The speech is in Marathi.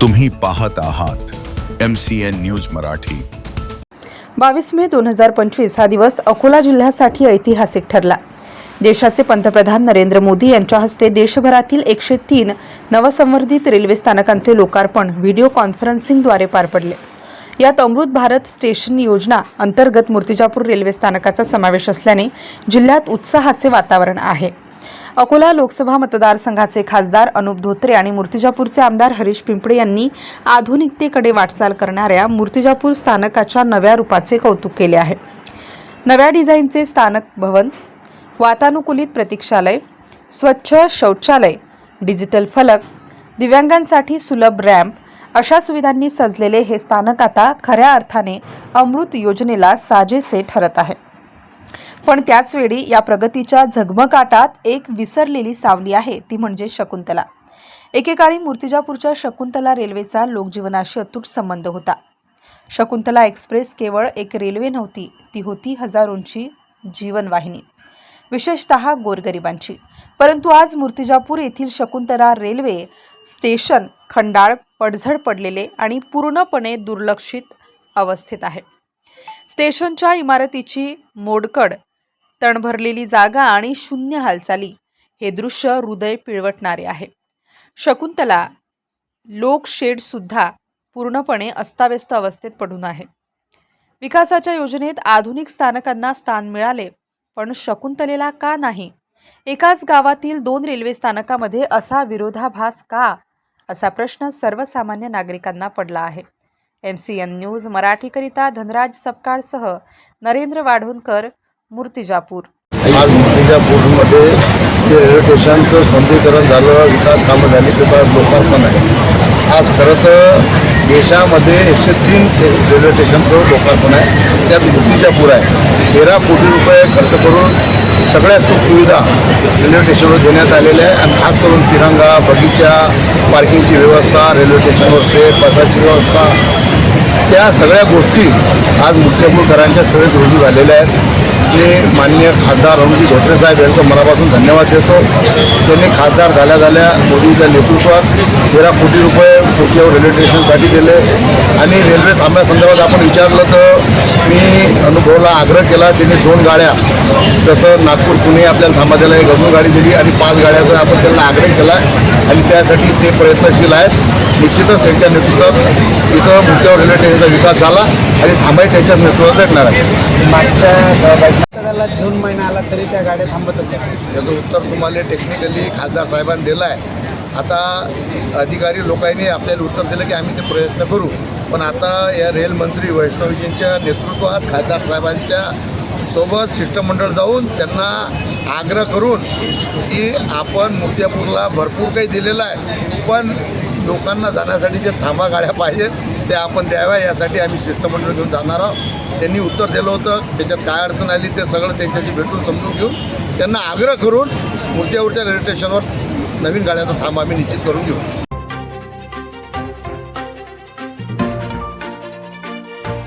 तुम्ही पाहत आहात M C N news Marathi. बावीस मे दोन हजार पंचवीस हा दिवस अकोला जिल्ह्यासाठी ऐतिहासिक ठरला. देशाचे पंतप्रधान नरेंद्र मोदी यांच्या हस्ते देशभरातील एकशे तीन नवसंवर्धित रेल्वे स्थानकांचे लोकार्पण व्हिडिओ कॉन्फरन्सिंगद्वारे पार पडले. यात अमृत भारत स्टेशन योजना अंतर्गत मूर्तिजापूर रेल्वे स्थानकाचा समावेश असल्याने जिल्ह्यात उत्साहाचे वातावरण आहे. अकोला लोकसभा मतदारसंघाचे खासदार अनुप धोत्रे आणि मूर्तिजापूरचे आमदार हरीश पिंपळे यांनी आधुनिकतेकडे वाटचाल करणाऱ्या मूर्तिजापूर स्थानकाच्या नव्या रूपाचे कौतुक केले आहे. नव्या डिझाईनचे स्थानक भवन वातानुकूलित प्रतीक्षालय स्वच्छ शौचालय डिजिटल फलक दिव्यांगांसाठी सुलभ रॅम्प अशा सुविधांनी सजलेले हे स्थानक आता खऱ्या अर्थाने अमृत योजनेला साजेसे ठरत आहे. पण त्याचवेळी या प्रगतीच्या झगमगाटात एक विसरलेली सावली आहे ती म्हणजे शकुंतला. एकेकाळी मूर्तिजापूरच्या शकुंतला रेल्वेचा लोकजीवनाशी अतूट संबंध होता. शकुंतला एक्सप्रेस केवळ एक रेल्वे नव्हती ती होती हजारोंची जीवनवाहिनी विशेषतः गोरगरिबांची. परंतु आज मूर्तिजापूर येथील शकुंतला रेल्वे स्टेशन खंडाळ पडझड पडलेले आणि पूर्णपणे दुर्लक्षित अवस्थेत आहे. स्टेशनच्या इमारतीची मोडकड तण भरलेली जागा आणि शून्य हालचाली हे दृश्य हृदय पिळवटणारे आहे. शकुंतला लोक शेड सुद्धा पूर्णपणे अस्ताव्यस्त अवस्थेत पडून आहे. विकासाच्या योजनेत आधुनिक स्थानकांना स्थान मिळाले पण शकुंतलेला का नाही? एकाच गावातील दोन रेल्वे स्थानकामध्ये असा विरोधाभास का? असा प्रश्न सर्वसामान्य नागरिकांना पडला आहे. एम सी एन न्यूज मराठीकरिता धनराज सपकाळसह नरेंद्र वाढवणकर मूर्तिजापूर. आज मूर्तिजापूरमध्ये जे रेल्वे स्टेशनचं सौंदर्यीकरण झालं विकास कामं झाली त्याचा लोकार्पण आहे. आज खरं तर देशामध्ये एकशे तीन रेल्वे स्टेशनचं लोकार्पण आहे. त्यात मूर्तिजापूर आहे. तेरा कोटी रुपये खर्च करून सगळ्या सुखसुविधा रेल्वे स्टेशनवर देण्यात आलेल्या आहे. आणि खास करून तिरंगा बगीचा पार्किंगची व्यवस्था रेल्वे स्टेशनवर सेफ बसाची व्यवस्था त्या सगळ्या गोष्टी आज मुख्यमंत्र्यांच्या सगळे रुजू झालेल्या आहेत. ते मान्य खासदार रणजी धोत्रे साहेब यांचं मनापासून धन्यवाद देतो. त्यांनी खासदार झाल्या झाल्या मोदींच्या नेतृत्वात तेरा कोटी रुपये मुख्य रेल्वे स्टेशनसाठी दिले. आणि रेल्वे थांब्यासंदर्भात आपण विचारलं तर मी अनुभवला आग्रह केला त्यांनी दोन गाड्या जसं नागपूर पुणे आपल्याला थांबा दिला एक अजून गाडी दिली आणि पाच गाड्याचा आपण त्यांना आग्रह केला आणि त्यासाठी ते प्रयत्नशील आहेत. निश्चितच त्यांच्या नेतृत्वात इथं मुख्यावर रेल्वे स्टेशनचा विकास झाला आणि थांबाही त्यांच्याच नेतृत्वात भेटणार आहे. मागच्या जून महिना आला तरी त्या गाड्या थांबतच आहेत. त्याचं उत्तर तुम्हाला टेक्निकली खासदार साहेबांनी दिलं आहे आता अधिकारी लोकांनी आपल्याला उत्तर दिलं की आम्ही ते प्रयत्न करू. पण आता या रेल मंत्री वैष्णवीजींच्या नेतृत्वात खासदार साहेबांच्या सोबत शिष्टमंडळ जाऊन त्यांना आग्रह करून की आपण मुक्त्यापूरला भरपूर काही दिलेलं आहे पण लोकांना जाण्यासाठी जे थांबा गाड्या पाहिजेत ते आपण द्याव्या यासाठी आम्ही शिष्टमंडळ घेऊन जाणार आहोत. त्यांनी उत्तर दिलं होतं त्याच्यात काय अडचण आली ते सगळं त्यांच्याशी भेटून समजून घेऊन त्यांना आग्रह करून मुर्त्यावरच्या रेल्वे स्टेशनवर नवीन गाड्याचा थांबा आम्ही निश्चित करून घेऊ.